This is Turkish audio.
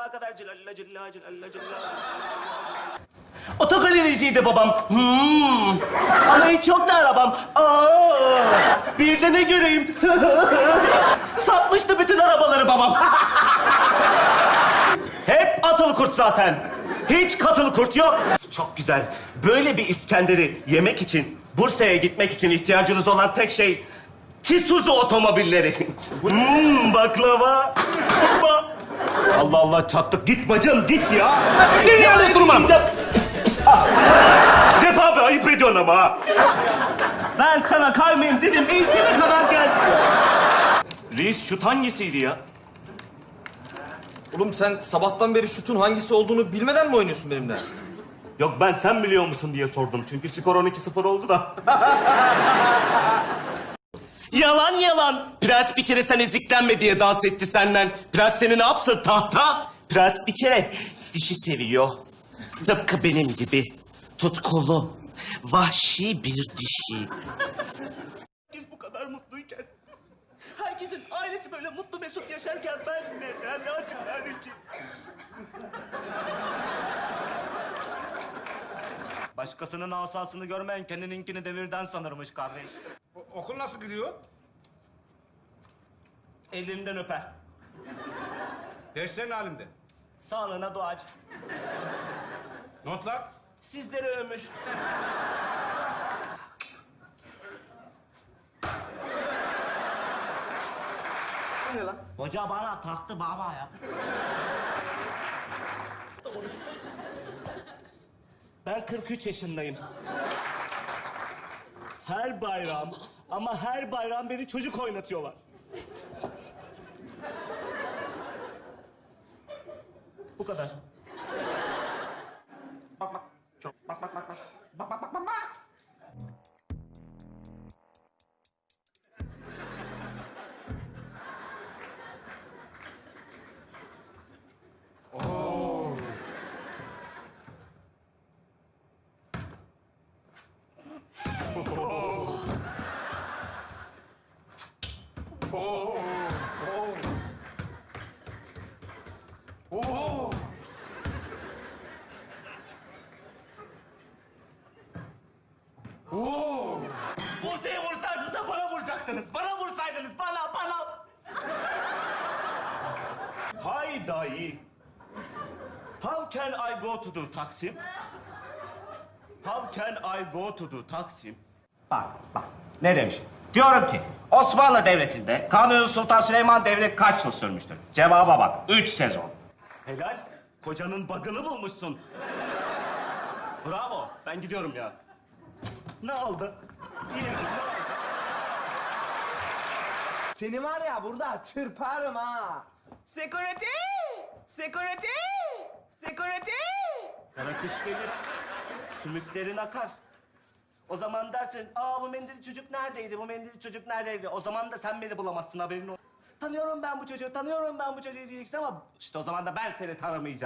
sabaha kadar cilalla cilla cilalla cilla. Otogalericiydi babam. Hmm. Ama hiç yoktu arabam. Aa. Bir de ne göreyim? Satmıştı bütün arabaları babam. Hep atıl kurt zaten. Hiç katıl kurt yok. Çok güzel. Böyle bir İskender'i yemek için, Bursa'ya gitmek için ihtiyacınız olan tek şey... Kisuzu otomobilleri. Hmm, baklava. Allah Allah çattık. Git bacım git ya. Senin yanında durmam. Ah. Cep abi ayıp ediyorsun ama ha. Ben sana kaymayayım dedim. İyisine kadar gel. Reis şut hangisiydi ya? Oğlum sen sabahtan beri şutun hangisi olduğunu bilmeden mi oynuyorsun benimle? Yok ben sen biliyor musun diye sordum. Çünkü skor 12-0 oldu da. yalan yalan. Prens bir kere sen eziklenme diye dans etti senden. Prens seni ne yapsın tahta? Prens bir kere dişi seviyor. Tıpkı benim gibi. Tutkulu, vahşi bir dişi. Herkes bu kadar mutluyken, herkesin ailesi böyle mutlu mesut yaşarken ben neden acılar için? Başkasının asasını görmeyen kendininkini demirden sanırmış kardeş. Okul nasıl gidiyor? Elinden öper. Derslerin halinde. Sağlığına duacı. Notlar? Sizleri övmüş. Ne lan? Hoca bana taktı baba ya. Ben 43 yaşındayım. Her bayram ama her bayram beni çocuk oynatıyorlar. Bu kadar. Buse'ye vursaydınız da bana vuracaktınız. Bana vursaydınız bana bana. Hay dayı. How can I go to the Taksim? How can I go to the Taksim? Bak bak ne demiş? Diyorum ki Osmanlı Devleti'nde Kanuni Sultan Süleyman Devri kaç yıl sürmüştür? Cevaba bak. Üç sezon. Helal. Kocanın bagını bulmuşsun. Bravo. Ben gidiyorum ya. Ne oldu? Yine? Seni var ya burada çırparım ha. Security! Security! Security! Kara kış gelir. Sümüklerin akar. O zaman dersin, aa bu mendil çocuk neredeydi, bu mendil çocuk neredeydi? O zaman da sen beni bulamazsın haberin olsun. Tanıyorum ben bu çocuğu, tanıyorum ben bu çocuğu diyeceksin ama işte o zaman da ben seni tanımayacağım.